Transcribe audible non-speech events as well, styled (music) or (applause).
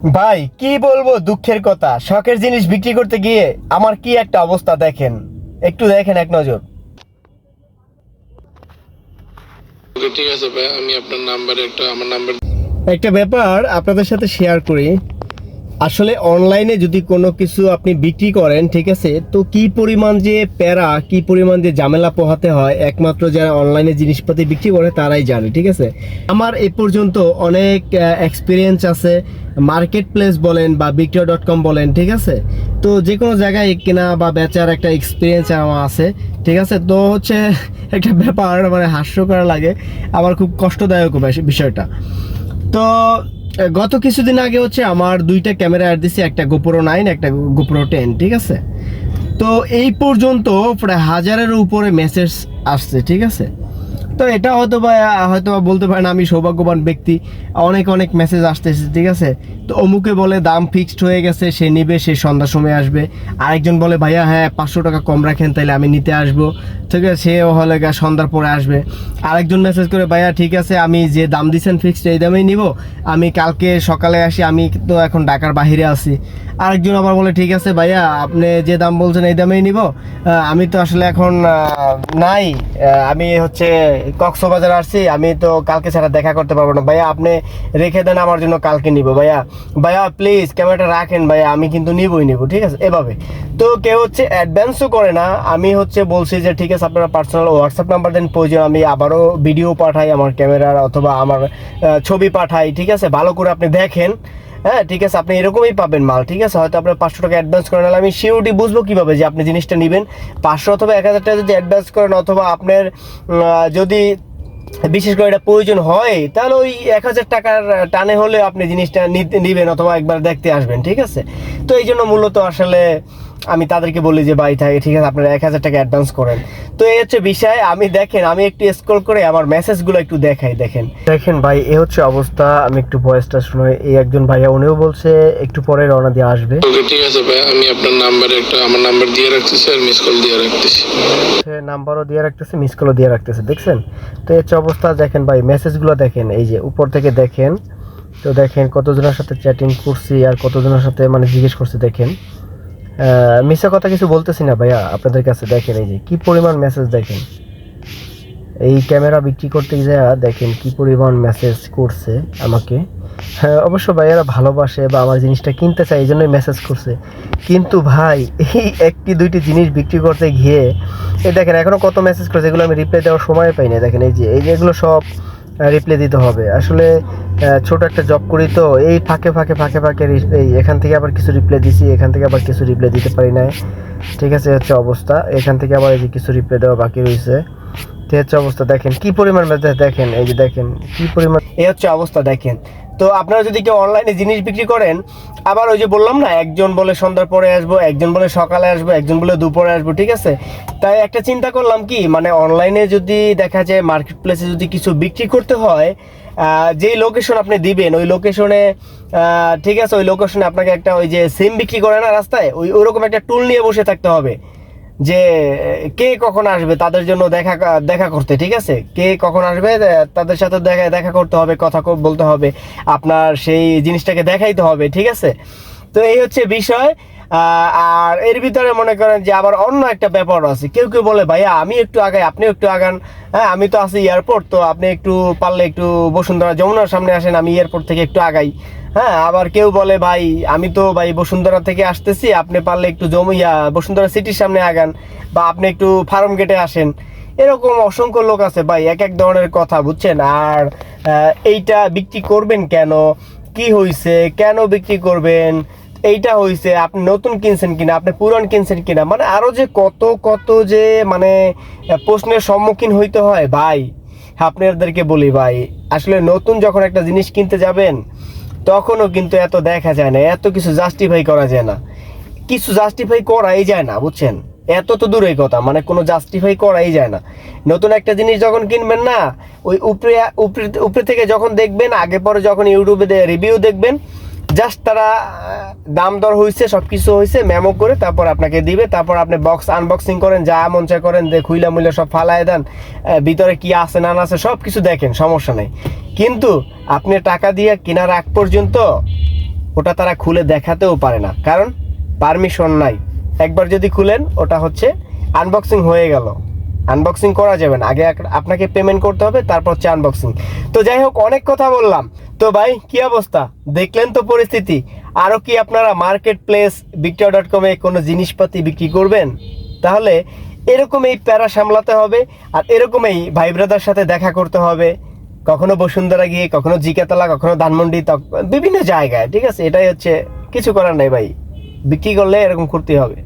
ভাই কি বলব দুঃখের কথা? শখের জিনিস বিক্রি করতে গিয়ে আমার কি একটা অবস্থা দেখেন। একটু দেখেন এক নজর। ঠিক আছে ভাই আমি আপনার নাম্বারে একটা আমার নাম্বার একটা ব্যাপার আপনাদের সাথে শেয়ার করি। আসলে অনলাইনে যদি কোনো কিছু আপনি বিক্রি করেন, ঠিক আছে? তো কি পরিমাণ যে প্যারা, কি পরিমাণ যে ঝামেলা পোহাতে হয়, একমাত্র যারা অনলাইনে জিনিসপাতি বিক্রি করে তারাই জানে, ঠিক আছে? আমার এ পর্যন্ত অনেক এক্সপিরিয়েন্স আছে মার্কেট প্লেস বলেন বা বিক্রয় ডট কম বলেন, ঠিক আছে? তো যে কোনো জায়গায় কেনা বা বেচার একটা এক্সপিরিয়েন্স আমার আছে, ঠিক আছে? তো হচ্ছে (laughs) একটা ব্যাপার মানে হাস্যকর লাগে আমার খুব কষ্টদায়ক বিষয়টা। তো গত কিছুদিন আগে হচ্ছে আমার দুইটা ক্যামেরা অ্যাড দিছি, একটা গোপ্রো নাইন একটা গোপ্রো টেন ঠিক আছে? তো এই পর্যন্ত প্রায় হাজারের উপরে মেসেজ আসছে, ঠিক আছে? তো এটা হয়তো বা হয়তো বলতে পারেন আমি সৌভাগ্যবান ব্যক্তি। অনেক অনেক মেসেজ আসতেছে, ঠিক আছে? তো অমুকে বলে দাম ফিক্সড হয়ে গেছে, সে নিবে, সে সন্ধ্যার সময় আসবে। আরেকজন বলে, ভাইয়া হ্যাঁ পাঁচশো টাকা কম রাখেন, তাইলে আমি নিতে আসব। ঠিক আছে, সেও হলে গা সন্ধ্যার পরে আসবে। আরেকজন মেসেজ করে, ভাইয়া, ঠিক আছে, আমি যে দাম দিচ্ছেন ফিক্সড এই দামেই নিব। আমি কালকে সকালে আসি, আমি তো এখন ঢাকার বাইরে আছি। আরেকজন আবার বলে, ঠিক আছে, ভাইয়া, আপনি যে দাম বলছেন, এই দামেই নিব। আমি তো আসলে এখন নাই। আমি হচ্ছে কক্সবাজার আসছি, আমি তো কালকে ছাড়া দেখা করতে পারব না। ভাইয়া, আপনি রেখে দেন, আমার জন্য কালকে নিব। ভাইয়া ভাইয়া প্লিজ ক্যামেরাটা রাখেন, ভাইয়া, আমি কিন্তু নিবই নিব, ঠিক আছে? এভাবে। তো কেউ হচ্ছে অ্যাডভান্সও করে না। আমি হচ্ছে বলছি যে, ঠিক আছে, আপনারা পার্সোনাল হোয়াটসঅ্যাপ নাম্বার দেন, প্রয়োজন, আমি আবারও ভিডিও পাঠাই, আমার ক্যামেরার অথবা আমার ছবি পাঠাই, ঠিক আছে? ভালো করে আপনি দেখেন। হ্যাঁ ঠিক আছে, আপনি এরকমই পাবেন মাল, ঠিক আছে? হয়তো আপনার পাঁচশো টাকা অ্যাডভান্স করেন নাহলে আমি সিওরিটি বুঝব কীভাবে যে আপনি জিনিসটা নেবেন? পাঁচশো অথবা এক হাজার টাকা যদি অ্যাডভান্স করেন অথবা আপনার যদি বিশেষ করে এটা প্রয়োজন হয়, তাহলে ওই এক হাজার টাকার টানে হলে আপনি জিনিসটা নিতে নিবেন অথবা একবার দেখতে আসবেন, ঠিক আছে? তো এই জন্য মূলত আসলে আমি তাদেরকে বলি যে ভাই থাকে ঠিক আছে আপনারা এক হাজার টাকা অ্যাডভান্স করেন। তো এই হচ্ছে বিষয়। আমি দেখেন আমি একটু স্ক্রল করে আমার মেসেজগুলো একটু দেখাই দেখেন। দেখেন ভাই এ হচ্ছে অবস্থা। আমি একটু ভয়েসটা শুনে এই একজন ভাইয়া উনিও বলছে একটু পরে রওনা দিয়ে আসবে। ওকে ঠিক আছে ভাই আমি আপনার নাম্বার একটা আমার নাম্বার দিয়ে রাখতেছি আর মিস কল দিয়ে রাখতেছি। সে নাম্বারও দিয়ে রাখতেছে মিস কলও দিয়ে রাখতেছে দেখছেন? তো এই হচ্ছে অবস্থা। দেখেন ভাই মেসেজগুলো দেখেন এই যে উপর থেকে দেখেন। তো দেখেন কতজনের সাথে চ্যাটিং করছি আর কতজনের সাথে মানে জিজ্ঞেস করছি দেখেন। মিথ্যা কথা কিছু বলতেছি না ভাইয়া, আপনাদের কাছে দেখেন এই যে, কি পরিমাণ মেসেজ দেখেন? এই ক্যামেরা বিক্রি করতে যা দেখেন কি পরিমাণ মেসেজ করছে আমাকে। হ্যাঁ অবশ্য ভাইয়ারা ভালোবাসে বা আমার জিনিসটা কিনতে চায় এই জন্যই মেসেজ করছে। কিন্তু ভাই, এই একটি, দুইটি জিনিস বিক্রি করতে গিয়ে, এই দেখেন এখনও কত মেসেজ করেছে, এগুলো আমি রিপ্লাই দেওয়ার সময় পাই না দেখেন এই যে এই যে এগুলো সব রিপ্লাই দিতে হবে। আসলে ছোট একটা জব করি তো, এই ফাঁকে ফাঁকে ফাঁকে ফাঁকে এই এখান থেকে আবার কিছু রিপ্লে দিছি, এখান থেকে আবার কিছু রিপ্লে দিতে পারি নাই। ঠিক আছে, হচ্ছে অবস্থা। এখান থেকে আবার এই যে কিছু রিপ্লে দেওয়া বাকি রয়েছে। এই হচ্ছে অবস্থা, দেখেন, কি পরিমাণ দেখেন, এই যে দেখেন, কি পরিমাণ এই হচ্ছে অবস্থা, দেখেন। তো আপনারা যদি কেউ অনলাইনে জিনিস বিক্রি করেন, আবার ওই যে বললাম না, একজন বলে সন্ধ্যার পরে আসব, একজন বলে সকালে আসব, একজন বলে দুপুরে আসব, ঠিক আছে? তাই একটা চিন্তা করলাম কি মানে অনলাইনে যদি দেখা যায় মার্কেট প্লেসে যদি কিছু বিক্রি করতে হয় যেই লোকেশন আপনি দিবেন, ওই লোকেশনে ঠিক আছে, ওই লোকেশনে আপনাকে একটা ওই যে সিম বিক্রি করে না রাস্তায়, ওই ওরকম একটা টুল নিয়ে বসে থাকতে হবে। যে, কে কখন আসবে তাদের জন্য দেখা দেখা করতে, ঠিক আছে? কে কখন আসবে তাদের সাথে দেখা দেখা করতে হবে, কথা বলতে হবে, আপনার সেই জিনিসটাকে দেখাইতে হবে, ঠিক আছে? তো এই হচ্ছে বিষয়। আর এর ভিতরে মনে করেন যে আবার অন্য একটা ব্যাপার আছে। কেউ কেউ বলে, ভাইয়া, আমি একটু আগাই আপনি একটু আগান। হ্যাঁ আমি তো আছি এয়ারপোর্ট তো আপনি একটু পারলে একটু বসুন্ধরা যমুনার সামনে আসেন, আমি এয়ারপোর্ট থেকে একটু আগাই। হ্যাঁ আবার কেউ বলে, ভাই, আমি তো ভাই বসুন্ধরা থেকে আসতেছি, আপনি পারলে একটু জমিয়া বসুন্ধরা সিটির সামনে আগান বা আপনি একটু ফার্ম গেটে আসেন। এরকম অসংখ্য লোক আছে ভাই, এক এক ধরনের কথা, বুঝছেন? আর এইটা বিক্রি করবেন কেন? কি হইছে? কেন বিক্রি করবেন? এইটা হইছে, আপনি নতুন কিনছেন কিনা, আপনি পুরান কিনছেন কিনা মানে আরও যে কত কত যে মানে প্রশ্নের সম্মুখীন হইতে হয়, ভাই। আপনাদেরকে বলি, ভাই, আসলে নতুন যখন একটা জিনিস কিনতে যাবেন, তখনও কিন্তু এত দেখা যায় না, এত কিছু জাস্টিফাই করা যায় না। কিছু জাস্টিফাই করাই যায় না, বুঝছেন? এত তো দূরের কথা মানে কোনো জাস্টিফাই করাই যায় না। নতুন একটা জিনিস যখন কিনবেন না, ওই উপরে উপরে উপরে থেকে যখন দেখবেন, আগে পরে যখন ইউটিউবে রিভিউ দেখবেন জাস্ট তারা দাম দর হয়েছে সব কিছু হয়েছে মেমো করে তারপর আপনাকে দিবে। তারপর আপনি বক্স আনবক্সিং করেন, যা মন চায় করেন, যে খুইলা মুইলা সব ফালায় দেন ভিতরে কি আছে, না আছে সব কিছু দেখেন, সমস্যা নেই। কিন্তু আপনি টাকা দিয়ে কেনার আগ পর্যন্ত ওটা তারা খুলে দেখাতেও পারে না। কারণ পারমিশন নাই। একবার যদি খুলেন, ওটা হচ্ছে আনবক্সিং হয়ে গেল। আনবক্সিং করা যাবে না। আগে আপনাকে পেমেন্ট করতে হবে, তারপর হচ্ছে আনবক্সিং তো যাই হোক, অনেক কথা বললাম। তো ভাই, কি অবস্থা? দেখলেন তো পরিস্থিতি। আরও কি আপনারা মার্কেট প্লেস বিক্টর ডট কমে কোনো জিনিসপাতি বিক্রি করবেন? তাহলে এরকম এই প্যারা সামলাতে হবে, আর এরকমই ভাই ব্রাদার সাথে দেখা করতে হবে। কখনো বসুন্ধরা গিয়ে, কখনো জিকাতলা, কখনো ধানমন্ডি বিভিন্ন জায়গায়, ঠিক আছে? এটাই হচ্ছে, কিছু করার নাই ভাই। বিক্রি করলে এরকম করতে হবে।